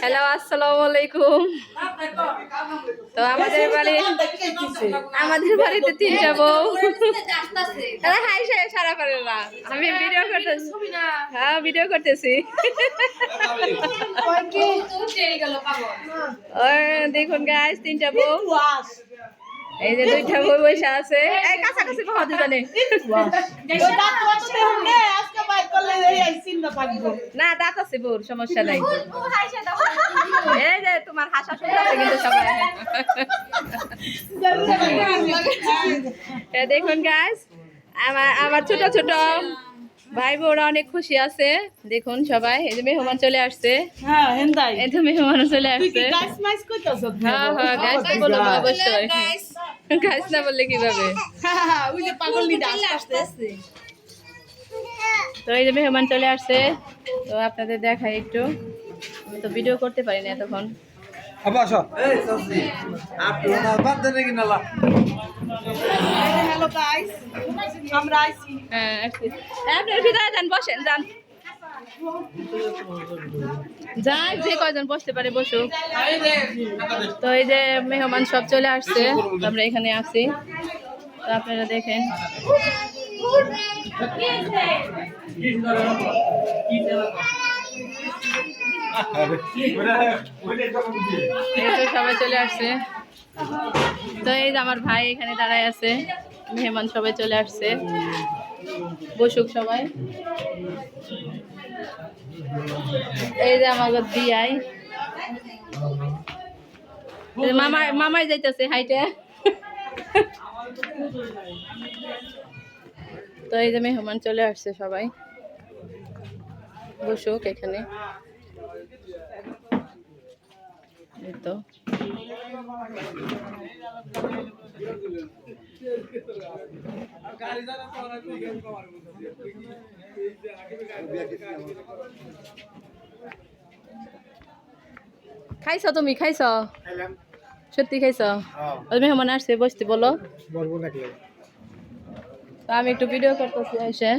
Hello আসসালামু আলাইকুম তো আমাদের বাড়ি আমাদের বাড়িতে তিনটা বউ আরে হাই সারা পারে না আমি ভিডিও করতেছি হ্যাঁ ভিডিও করতেছি দেখুন গাইস তিনটা বউ এই যে দুইটা বউ বসে আছে কাছাকাছি বহা দুজনে না দাঁত আছে বউর সমস্যা নাই। এই যে তোমার হাসা শুনতে কিন্তু সবাই। দেখুন গাইস আমার আমার ছোট ছোট ভাই বোরা অনেক খুশি আছে। দেখুন সবাই এই যে মেহমান চলে আসছে। এই তো মেহমান চলে আসছে। হ্যাঁ হ্যাঁ বলব অবশ্যই। গাইস না বললে কীভাবে? তো এই যে মেহমান চলে আসছে তো আপনাদের দেখাই একটু। আমি তো ভিডিও করতে পারি না এতক্ষণ আসো হ্যাঁ আপনার ভিতরে যান বসেন যান। যাই যে কয়জন বসতে পারে বসুক। তো এই যে মেহমান সব চলে আসছে আমরা এখানে আছি। তো আপনারা দেখেন। সবাই চলে আসছে। তো এই যে আমার ভাই এখানে দাঁড়ায় আছে, মেহমান সবাই চলে আসছে। বসুক সবাই। এই যে আমাকে দিয়াই। মামা মামাই যাইতেছে, হাইটে। তো এই যে মেহমান চলে আসছে সবাই। বসুক এখানে। তো। খাইছো তুমি? খাইছো? সত্যি খাইছো? ওই মেহমান আসছে বসতে বলো। বলব নাকি? তো আমি একটু ভিডিও করতেছি এসে।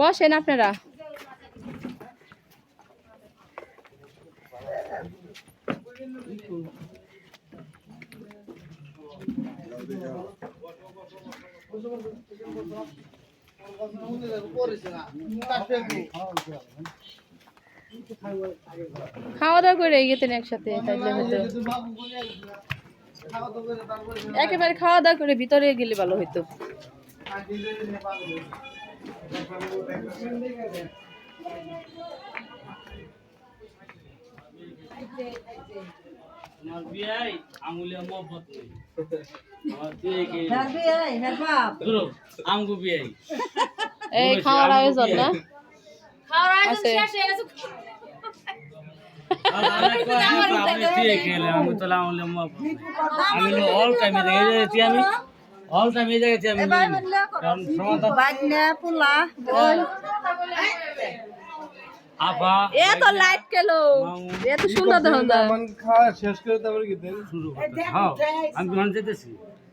বসেন আপনারা। খাওয়া দাওয়া করে গেতেন একসাথে তাইলে হয়তো? একেবারে খাওয়া দাওয়া করে ভিতরে গেলে ভালো হইতো। আমার বিয়াই আঙুলিয়া মহব্বত নেই। এই খাওয়ার আয়োজন না আমি কই আমি বিয়ে খেলে আমি অল টাইমে দেখে আমি অল টাইমে দেখেছি আমি কারণ আপা এত লাইট কেলো সুন্দর দেখা যায় খাওয়া শেষ করে তারপরে কি দেন শুরু করতে। হ্যাঁ আমি দোকান যেতেছি।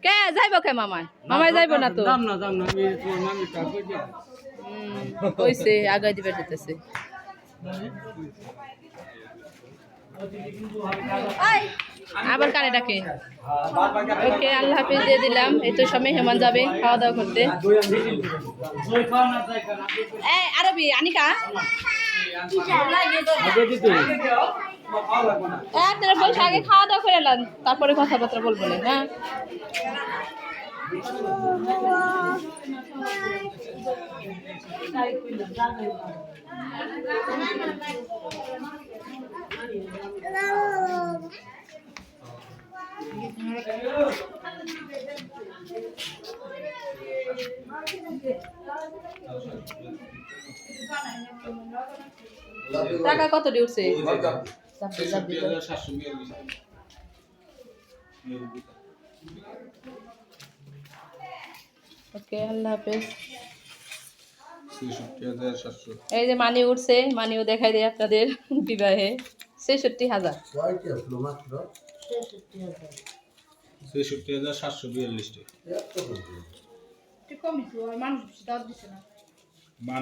কে? যাইবো কে মামাই মামাই যাইবো না তো? দাম না দাম না আমি তোমার মামি কাকু যে কইছে আগাই দিবে যেতেছে আবার কানে ডাকে? ওকে আল্লাহ হাফিজ দিয়ে দিলাম। এই তো সময় হেমান যাবে খাওয়া দাওয়া করতে এই আরবি আনিকা? দিতে আপনারা বসে আগে খাওয়া দাওয়া করে এলাম তারপরে কথাবার্তা বলব না হ্যাঁ টাকা কত দিয়ে উঠছে। ওকে আল্লাহ হাফেজ। এই যে মানি উঠছে মানিও দেখাই দেয় আপনাদের বিবাহে। ছেষট্টি হাজার। ছেষট্টি হাজার সাতশো বিয়াল্লিশ টাকা মানুষ দাঁত দিছে না। মান